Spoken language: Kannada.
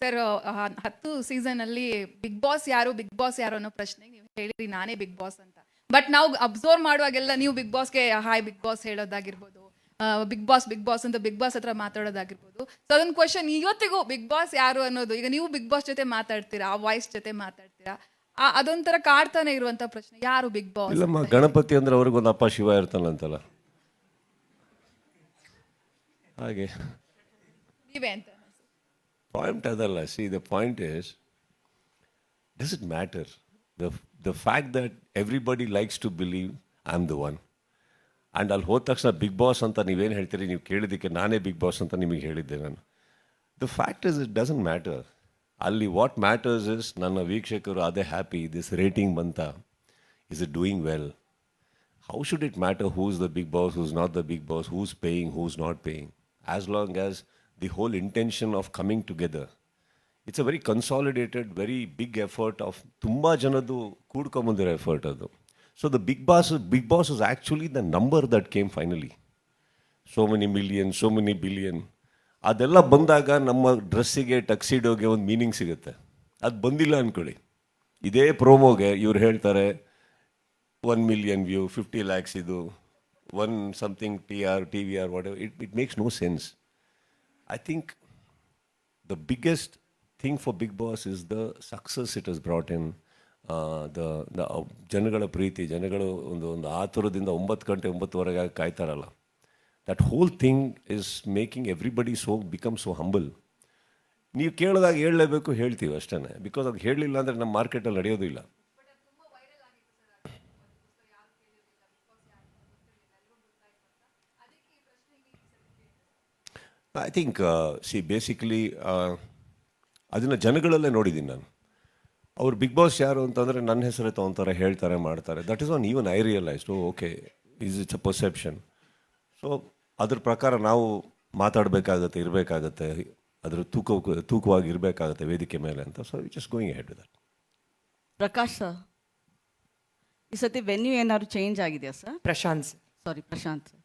ಸರ್ ಹತ್ತು ಸೀಸನ್ ಅಲ್ಲಿ ಬಿಗ್ ಬಾಸ್ ಯಾರು ಬಿಗ್ ಬಾಸ್ ಯಾರು ಅನ್ನೋ ಪ್ರಶ್ನೆ ನೀವು ಹೇಳಿರಿ ನಾನೇ ಬಿಗ್ ಬಾಸ್ ಅಂತ. ಬಟ್ ನಾವು ಅಬ್ಸರ್ವ್ ಮಾಡುವಾಗೆಲ್ಲ ನೀವು ಬಿಗ್ ಬಾಸ್ಗೆ ಹಾಯ್ ಬಿಗ್ ಬಾಸ್ ಹೇಳೋದಾಗಿರ್ಬೋದು ಬಿಗ್ ಬಾಸ್ ಬಿಗ್ ಬಾಸ್ ಅಂತ ಬಿಗ್ ಬಾಸ್ ಹತ್ರ ಮಾತಾಡೋದಾಗಿರ್ಬೋದು. ಸೊ ಅದೊಂದು ಕ್ವಶನ್ ಇವತ್ತಿಗೂ ಬಿಗ್ ಬಾಸ್ ಯಾರು ಅನ್ನೋದು ಈಗ ನೀವು ಬಿಗ್ ಬಾಸ್ ಜೊತೆ ಮಾತಾಡ್ತೀರಾ ಆ ವಾಯ್ಸ್ ಜೊತೆ ಮಾತಾಡ್ತೀರಾ ಆ- ಅದೊಂಥರ ಕಾಡ್ತಾನೆ ಇರುವಂತ ಪ್ರಶ್ನೆ ಯಾರು ಬಿಗ್ ಬಾಸ್ ಇಲ್ಲಮ್ಮ ಗಣಪತಿ ಅಂದ್ರೆ ಅವ್ರಿಗೊಂದು ಅಪ್ಪ ಶಿವ ಇರ್ತಾನಂತಲ್ಲ ಹಾಗೆ. ನೀವೇ ಅಂತ. ಪಾಯಿಂಟ್ ಅದಲ್ಲ see the point is does it matter the the fact that everybody likes to believe I am the one and ಅಲ್ಲಿ ಹೋದ ತಕ್ಷಣ ಬಿಗ್ ಬಾಸ್ ಅಂತ ನೀವೇನು ಹೇಳ್ತೀರಿ ನೀವು ಕೇಳಿದ್ದಕ್ಕೆ ನಾನೇ ಬಿಗ್ ಬಾಸ್ ಅಂತ ನಿಮಗೆ ಹೇಳಿದ್ದೆ ನಾನು the fact is it doesn't matter ಅಲ್ಲಿ ವಾಟ್ ಮ್ಯಾಟರ್ಸ್ ಇಸ್ ನನ್ನ ವೀಕ್ಷಕರು ಅದೇ ಹ್ಯಾಪಿ ದಿಸ್ ರೇಟಿಂಗ್ ಬಂತ is it doing well how should it matter who's the big boss, who's not the big boss, who's paying, who's not paying? As long as the whole intention of coming together. It's a very consolidated, very big effort of ತುಂಬ ಜನದ್ದು ಕೂಡ್ಕೊಂಬಂದಿರೋ ಎಫರ್ಟ್ ಅದು so the Bigg Boss Bigg Boss is actually the number that came finally so many million so many billion ಅದೆಲ್ಲ ಬಂದಾಗ ನಮ್ಮ ಡ್ರೆಸ್ಸಿಗೆ ಟಕ್ಸಿಡೋಗೆ ಒಂದು ಮೀನಿಂಗ್ ಸಿಗುತ್ತೆ. ಅದು ಬಂದಿಲ್ಲ ಅಂದ್ಕೊಳ್ಳಿ ಇದೇ ಪ್ರೋಮೋಗೆ ಇವ್ರು ಹೇಳ್ತಾರೆ one million view fifty lakhs ಇದು one something T R T V R what it it makes no sense I think the biggest thing for Bigg Boss is the success it is brought in the the ಜನಗಳ ಪ್ರೀತಿ, ಜನಗಳು ಒಂದು ಒಂದು ಆತುರದಿಂದ ಒಂಬತ್ತು ಗಂಟೆ ಒಂಬತ್ತುವರೆಗೆ ಆಗಿ ಕಾಯ್ತಾರಲ್ಲ. That whole thing is making everybody so become so humble ನೀವು ಕೇಳಿದಾಗ ಹೇಳಲೇಬೇಕು, ಹೇಳ್ತೀವಿ ಅಷ್ಟೇ ಬಿಕಾಸ್ ಅದು ಹೇಳಲಿಲ್ಲ ಅಂದರೆ ನಮ್ಮ ಮಾರ್ಕೆಟಲ್ಲಿ ನಡೆಯೋದಿಲ್ಲ. ಐ ಥಿಂಕ್ ಸಿ ಬೇಸಿಕಲಿ ಅದನ್ನು ಜನಗಳಲ್ಲೇ ನೋಡಿದ್ದೀನಿ ನಾನು. ಅವ್ರು ಬಿಗ್ ಬಾಸ್ ಯಾರು ಅಂತಂದರೆ ನನ್ನ ಹೆಸರೇ ತೊಗೊತಾರೆ ಹೇಳ್ತಾರೆ ಮಾಡ್ತಾರೆ. That is one even I realised okay is it's a perception so ಅದ್ರ ಪ್ರಕಾರ ನಾವು ಮಾತಾಡಬೇಕಾಗತ್ತೆ ಇರಬೇಕಾಗತ್ತೆ ಅದ್ರ ತೂಕ ತೂಕವಾಗಿ ಇರಬೇಕಾಗತ್ತೆ ವೇದಿಕೆ ಮೇಲೆ ಅಂತ. So just going head that Prakash sir ಈ ಸತಿ ವೆನ್ಯೂ ಏನಾದ್ರು ಚೇಂಜ್ ಆಗಿದೆಯಾ sir? Prashanth sorry. Prashanth sir.